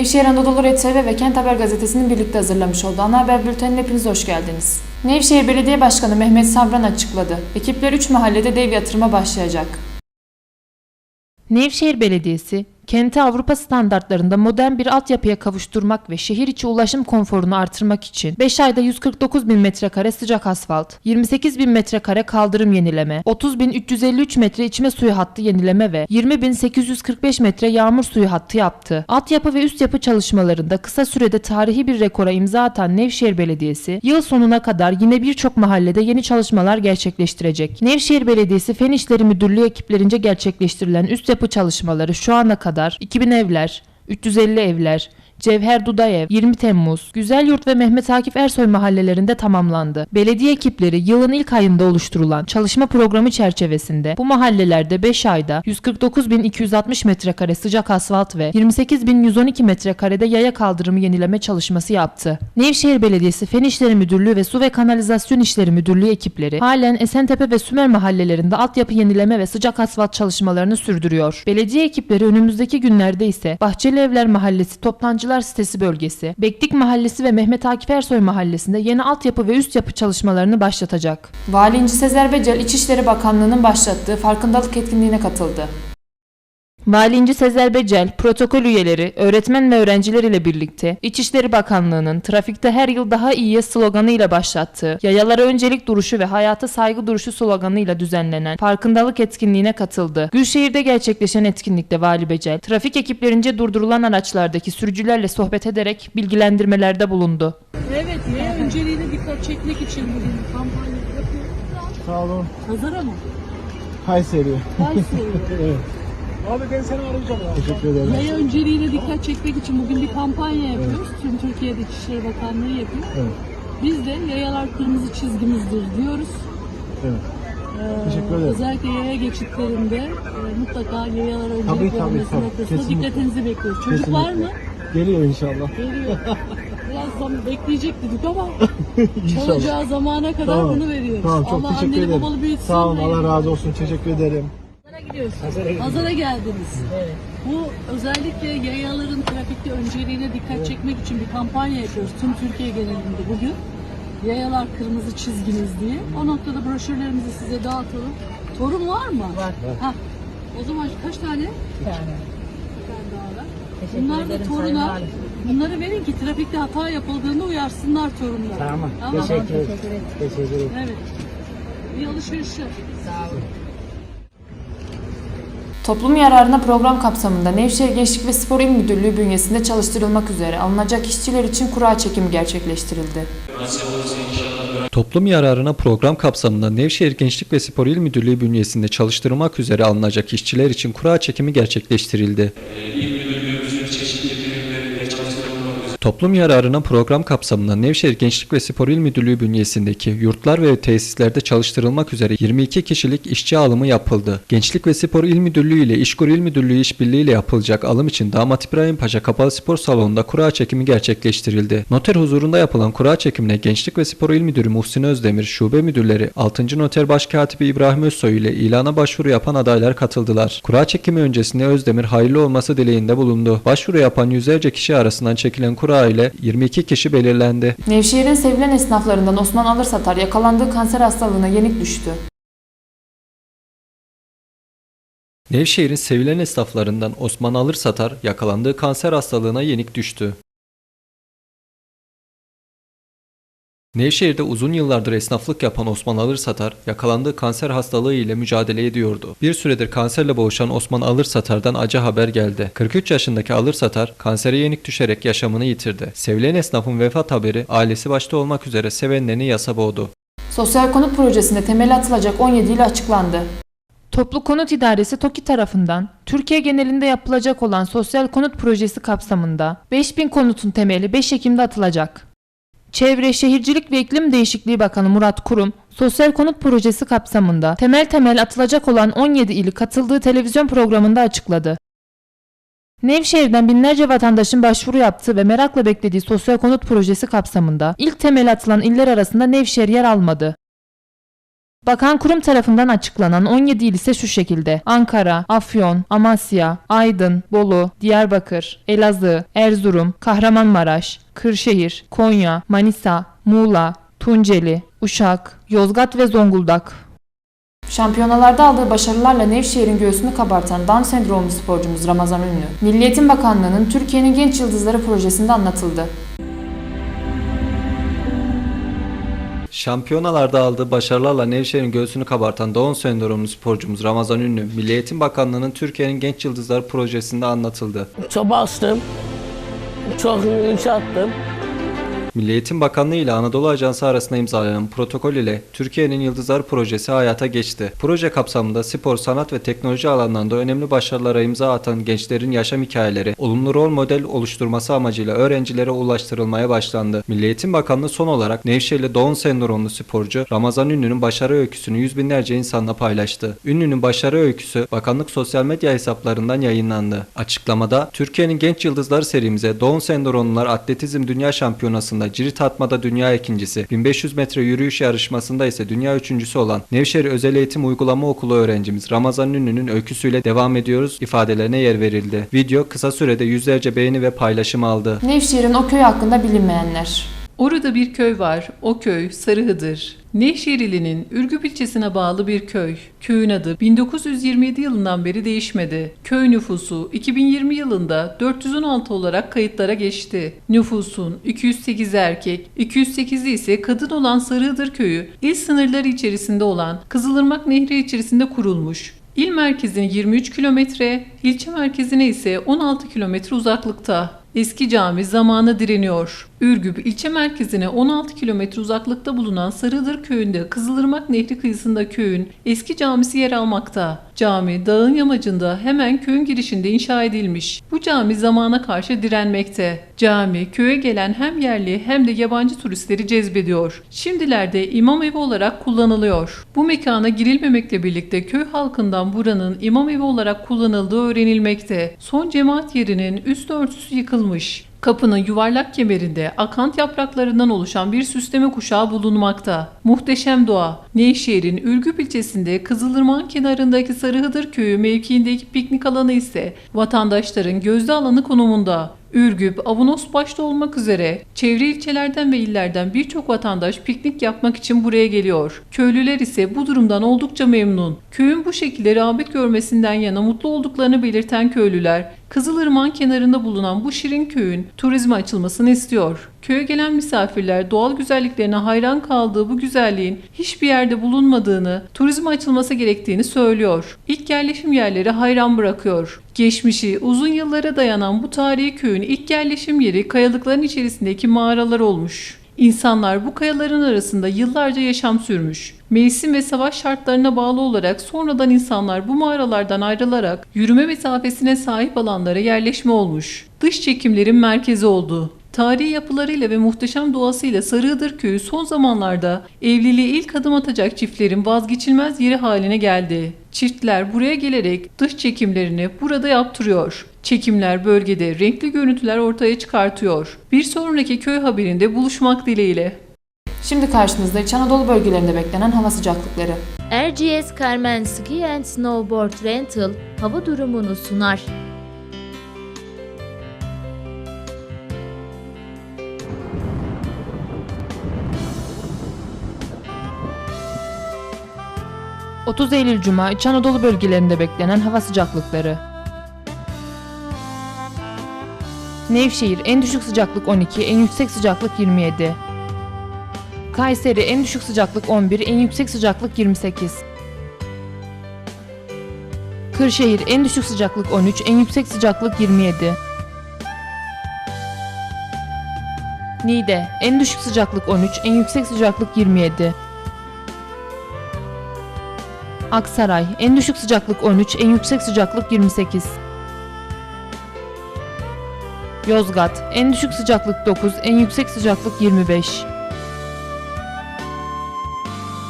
Nevşehir Anadolu Red TV ve Kent Haber Gazetesi'nin birlikte hazırlamış olduğu ana haber bültenine hepiniz hoş geldiniz. Nevşehir Belediye Başkanı Mehmet Sabran açıkladı. Ekipler 3 mahallede dev yatırıma başlayacak. Nevşehir Belediyesi, kenti Avrupa standartlarında modern bir altyapıya kavuşturmak ve şehir içi ulaşım konforunu artırmak için 5 ayda 149 bin metrekare sıcak asfalt, 28 bin metrekare kaldırım yenileme, 30 bin 353 metre içme suyu hattı yenileme ve 20 bin 845 metre yağmur suyu hattı yaptı. Altyapı ve üst yapı çalışmalarında kısa sürede tarihi bir rekora imza atan Nevşehir Belediyesi, yıl sonuna kadar yine birçok mahallede yeni çalışmalar gerçekleştirecek. Nevşehir Belediyesi Fen İşleri Müdürlüğü ekiplerince gerçekleştirilen üst yapı çalışmaları şu ana kadar 2000 evler, 350 evler, Cevher Dudayev, 20 Temmuz, Güzelyurt ve Mehmet Akif Ersoy mahallelerinde tamamlandı. Belediye ekipleri yılın ilk ayında oluşturulan çalışma programı çerçevesinde bu mahallelerde 5 ayda 149.260 metrekare sıcak asfalt ve 28.112 metrekarede yaya kaldırımı yenileme çalışması yaptı. Nevşehir Belediyesi Fen İşleri Müdürlüğü ve Su ve Kanalizasyon İşleri Müdürlüğü ekipleri halen Esentepe ve Sümer mahallelerinde altyapı yenileme ve sıcak asfalt çalışmalarını sürdürüyor. Belediye ekipleri önümüzdeki günlerde ise Bahçeli Evler Mahallesi Toptancılar Sitesi bölgesi, Beklik Mahallesi ve Mehmet Akif Ersoy Mahallesi'nde yeni altyapı ve üst yapı çalışmalarını başlatacak. Vali İnci Sezer Becel İçişleri Bakanlığı'nın başlattığı farkındalık etkinliğine katıldı. Vali İnci Sezer Becel, protokol üyeleri, öğretmen ve öğrenciler ile birlikte İçişleri Bakanlığı'nın trafikte her yıl daha iyiye sloganıyla başlattığı, yayalara öncelik duruşu ve hayata saygı duruşu sloganıyla düzenlenen farkındalık etkinliğine katıldı. Gülşehir'de gerçekleşen etkinlikte Vali Becel, trafik ekiplerince durdurulan araçlardaki sürücülerle sohbet ederek bilgilendirmelerde bulundu. Evet, yaya önceliğine dikkat çekmek için bugün kampanya yapıyoruz. Sağ olun. Pazara mı? Kayseri. Kayseri. evet. Abi ben seni arayacağım ya. Teşekkür ederim. Yaya önceliğine dikkat çekmek için bugün bir kampanya yapıyoruz. Tüm Türkiye'de İçişleri Bakanlığı yapıyor. Evet. Biz de yayalar kırmızı çizgimizdir diyoruz. Evet. Ee, Teşekkür ederim. Özellikle yaya geçitlerinde e, mutlaka yayalara öncelik Tabii, tabii, tabii. noktasında Kesinlikle. dikkatinizi bekliyoruz. Çocuk var mı? Geliyor inşallah. Geliyor. Biraz zaman bekleyecek dedik ama olacağı zamana kadar Tamam. bunu veriyoruz. Tamam çok Allah teşekkür anneli ederim. babalı büyütsün. Sağ olun Allah razı olsun. Teşekkür ederim. Pazara gidiyorsunuz. Pazara geldiniz. Bu özellikle yayaların trafikte önceliğine dikkat çekmek için bir kampanya yapıyoruz. Tüm Türkiye genelinde bugün. Yayalar kırmızı çizgimiz diye. O noktada broşürlerimizi size dağıtalım. Torun var mı? Var. Ha. O zaman kaç tane? Bir tane. Bir tane daha var. Bunlar da toruna bunları verin ki trafikte hata yapıldığında uyarsınlar torunlar. Tamam. Tamam. Teşekkür ederim. Teşekkür ederim. Evet. Bir alışveriş yap. Toplum yararına program kapsamında Nevşehir Gençlik ve Spor İl Müdürlüğü bünyesinde çalıştırılmak üzere alınacak işçiler için kura çekimi gerçekleştirildi. Toplum yararına program kapsamında Nevşehir Gençlik ve Spor İl Müdürlüğü bünyesinde çalıştırılmak üzere alınacak işçiler için kura çekimi gerçekleştirildi. Toplum yararına program kapsamında Nevşehir Gençlik ve Spor İl Müdürlüğü bünyesindeki yurtlar ve tesislerde çalıştırılmak üzere 22 kişilik işçi alımı yapıldı. Gençlik ve Spor İl Müdürlüğü ile İşkur İl Müdürlüğü işbirliğiyle yapılacak alım için Damat İbrahim Paşa Kapalı Spor Salonu'nda kura çekimi gerçekleştirildi. Noter huzurunda yapılan kura çekimine Gençlik ve Spor İl Müdürü Muhsin Özdemir, şube müdürleri 6. Noter Başkatibi İbrahim Özsoy ile ilana başvuru yapan adaylar katıldılar. Kura çekimi öncesinde Özdemir hayırlı olması dileğinde bulundu. Başvuru yapan yüzlerce kişi arasından çekilen kura ile 22 kişi belirlendi. Nevşehir'in sevilen esnaflarından Osman Alırsatar yakalandığı kanser hastalığına yenik düştü. Nevşehir'in sevilen esnaflarından Osman Alırsatar yakalandığı kanser hastalığına yenik düştü. Nevşehir'de uzun yıllardır esnaflık yapan Osman Alırsatar yakalandığı kanser hastalığı ile mücadele ediyordu. Bir süredir kanserle boğuşan Osman Alırsatar'dan acı haber geldi. 43 yaşındaki Alırsatar kansere yenik düşerek yaşamını yitirdi. Sevilen esnafın vefat haberi ailesi başta olmak üzere sevenlerini yasa boğdu. Sosyal konut projesinde temeli atılacak 17 il açıklandı. Toplu Konut İdaresi TOKİ tarafından Türkiye genelinde yapılacak olan sosyal konut projesi kapsamında 5000 konutun temeli 5 Ekim'de atılacak. Çevre, Şehircilik ve İklim Değişikliği Bakanı Murat Kurum, sosyal konut projesi kapsamında temel temel atılacak olan 17 ili katıldığı televizyon programında açıkladı. Nevşehir'den binlerce vatandaşın başvuru yaptığı ve merakla beklediği sosyal konut projesi kapsamında ilk temel atılan iller arasında Nevşehir yer almadı. Bakan kurum tarafından açıklanan 17 il ise şu şekilde. Ankara, Afyon, Amasya, Aydın, Bolu, Diyarbakır, Elazığ, Erzurum, Kahramanmaraş, Kırşehir, Konya, Manisa, Muğla, Tunceli, Uşak, Yozgat ve Zonguldak. Şampiyonalarda aldığı başarılarla Nevşehir'in göğsünü kabartan Down sendromlu sporcumuz Ramazan Ünlü, Milli Eğitim Bakanlığı'nın Türkiye'nin Genç Yıldızları projesinde anlatıldı. Şampiyonalarda aldığı başarılarla Nevşehir'in göğsünü kabartan Down sendromlu sporcumuz Ramazan Ünlü, Milli Eğitim Bakanlığı'nın Türkiye'nin Genç Yıldızları projesinde anlatıldı. Çok bastım. Çok attım. Milli Eğitim Bakanlığı ile Anadolu Ajansı arasında imzalanan protokol ile Türkiye'nin Yıldızlar Projesi hayata geçti. Proje kapsamında spor, sanat ve teknoloji alanlarında önemli başarılara imza atan gençlerin yaşam hikayeleri, olumlu rol model oluşturması amacıyla öğrencilere ulaştırılmaya başlandı. Milli Eğitim Bakanlığı son olarak Nevşehirli Down sendromlu sporcu Ramazan Ünlü'nün başarı öyküsünü yüz binlerce insanla paylaştı. Ünlü'nün başarı öyküsü bakanlık sosyal medya hesaplarından yayınlandı. Açıklamada Türkiye'nin Genç Yıldızları serimize Down sendromlular atletizm dünya şampiyonasında cirit atmada dünya ikincisi, 1500 metre yürüyüş yarışmasında ise dünya üçüncüsü olan Nevşehir Özel Eğitim Uygulama Okulu öğrencimiz Ramazan Ünlü'nün öyküsüyle devam ediyoruz ifadelerine yer verildi. Video kısa sürede yüzlerce beğeni ve paylaşım aldı. Nevşehir'in o köy hakkında bilinmeyenler. Orada bir köy var. O köy Sarıhıdır. Nevşehir ilinin Ürgüp ilçesine bağlı bir köy. Köyün adı 1927 yılından beri değişmedi. Köy nüfusu 2020 yılında 416 olarak kayıtlara geçti. Nüfusun 208 erkek, 208'i ise kadın olan Sarıhıdır köyü il sınırları içerisinde olan Kızılırmak Nehri içerisinde kurulmuş. İl merkezine 23 kilometre, ilçe merkezine ise 16 kilometre uzaklıkta. Eski cami zamanı direniyor. Ürgüp ilçe merkezine 16 kilometre uzaklıkta bulunan Sarıdır köyünde Kızılırmak Nehri kıyısında köyün eski camisi yer almakta. Cami dağın yamacında hemen köyün girişinde inşa edilmiş. Bu cami zamana karşı direnmekte. Cami köye gelen hem yerli hem de yabancı turistleri cezbediyor. Şimdilerde imam evi olarak kullanılıyor. Bu mekana girilmemekle birlikte köy halkından buranın imam evi olarak kullanıldığı öğrenilmekte. Son cemaat yerinin üst örtüsü yıkılmış. Kapının yuvarlak kemerinde akant yapraklarından oluşan bir süsleme kuşağı bulunmakta. Muhteşem doğa. Nevşehir'in Ürgüp ilçesinde Kızılırmak'ın kenarındaki Sarıhıdır köyü mevkiindeki piknik alanı ise vatandaşların gözde alanı konumunda. Ürgüp, Avanos başta olmak üzere çevre ilçelerden ve illerden birçok vatandaş piknik yapmak için buraya geliyor. Köylüler ise bu durumdan oldukça memnun. Köyün bu şekilde rağbet görmesinden yana mutlu olduklarını belirten köylüler, Kızılırmak'ın kenarında bulunan bu şirin köyün turizme açılmasını istiyor. Köye gelen misafirler doğal güzelliklerine hayran kaldığı bu güzelliğin hiçbir yerde bulunmadığını, turizme açılması gerektiğini söylüyor. İlk yerleşim yerleri hayran bırakıyor. Geçmişi uzun yıllara dayanan bu tarihi köyün ilk yerleşim yeri kayalıkların içerisindeki mağaralar olmuş. İnsanlar bu kayaların arasında yıllarca yaşam sürmüş. Mevsim ve savaş şartlarına bağlı olarak sonradan insanlar bu mağaralardan ayrılarak yürüme mesafesine sahip alanlara yerleşme olmuş. Dış çekimlerin merkezi oldu. Tarihi yapılarıyla ve muhteşem doğasıyla Sarıhıdır köyü son zamanlarda evliliğe ilk adım atacak çiftlerin vazgeçilmez yeri haline geldi. Çiftler buraya gelerek dış çekimlerini burada yaptırıyor. Çekimler bölgede renkli görüntüler ortaya çıkartıyor. Bir sonraki köy haberinde buluşmak dileğiyle. Şimdi karşınızda İç Anadolu bölgelerinde beklenen hava sıcaklıkları. RGS Carmen Ski and Snowboard Rental hava durumunu sunar. – 30 Eylül Cuma İç Anadolu bölgelerinde beklenen hava sıcaklıkları. Nevşehir en düşük sıcaklık 12, en yüksek sıcaklık 27. Kayseri en düşük sıcaklık 11, en yüksek sıcaklık 28. Kırşehir en düşük sıcaklık 13, en yüksek sıcaklık 27. Niğde en düşük sıcaklık 13, en yüksek sıcaklık 27. Aksaray en düşük sıcaklık 13, en yüksek sıcaklık 28. Yozgat en düşük sıcaklık 9, en yüksek sıcaklık 25.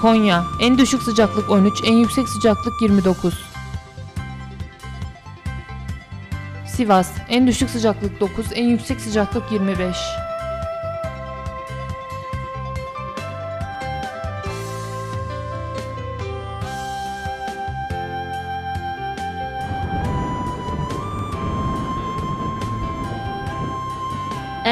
Konya en düşük sıcaklık 13, en yüksek sıcaklık 29. Sivas en düşük sıcaklık 9, en yüksek sıcaklık 25.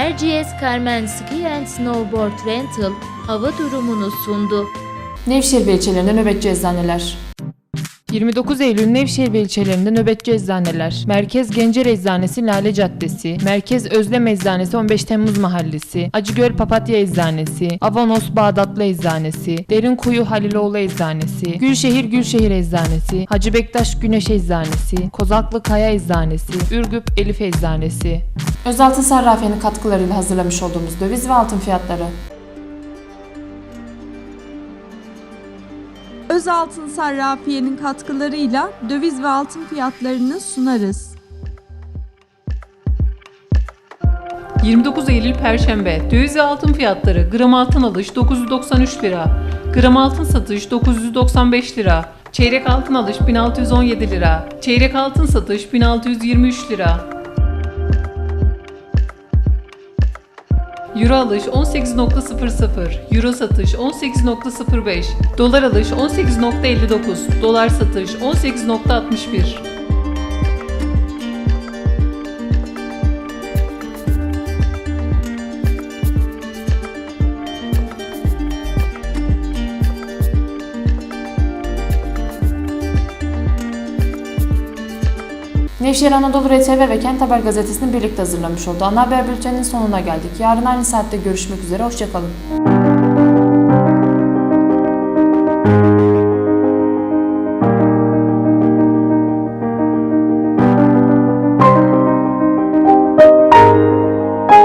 RGS Carmen Ski and Snowboard Rental hava durumunu sundu. Nevşehir ve ilçelerinde nöbetçi eczaneler. 29 Eylül Nevşehir ilçelerinde nöbetçi eczaneler, Merkez Gencer Eczanesi Lale Caddesi, Merkez Özlem Eczanesi 15 Temmuz Mahallesi, Acıgöl Papatya Eczanesi, Avanos Bağdatlı Eczanesi, Derinkuyu Haliloğlu Eczanesi, Gülşehir Gülşehir Eczanesi, Hacı Bektaş Güneş Eczanesi, Kozaklı Kaya Eczanesi, Ürgüp Elif Eczanesi. Özaltın Sarrafiye'nin katkılarıyla hazırlamış olduğumuz döviz ve altın fiyatları. Özaltın Sarrafiye'nin katkılarıyla döviz ve altın fiyatlarını sunarız. 29 Eylül Perşembe. Döviz ve altın fiyatları. Gram altın alış 993 lira, gram altın satış 995 lira, çeyrek altın alış 1617 lira, çeyrek altın satış 1623 lira. Euro alış 18.00, Euro satış 18.05, Dolar alış 18.59, Dolar satış 18.61. Nevşehir Anadolu RTV ve Kent Haber Gazetesi'nin birlikte hazırlamış olduğu ana haber bülteninin sonuna geldik. Yarın aynı saatte görüşmek üzere, hoşçakalın.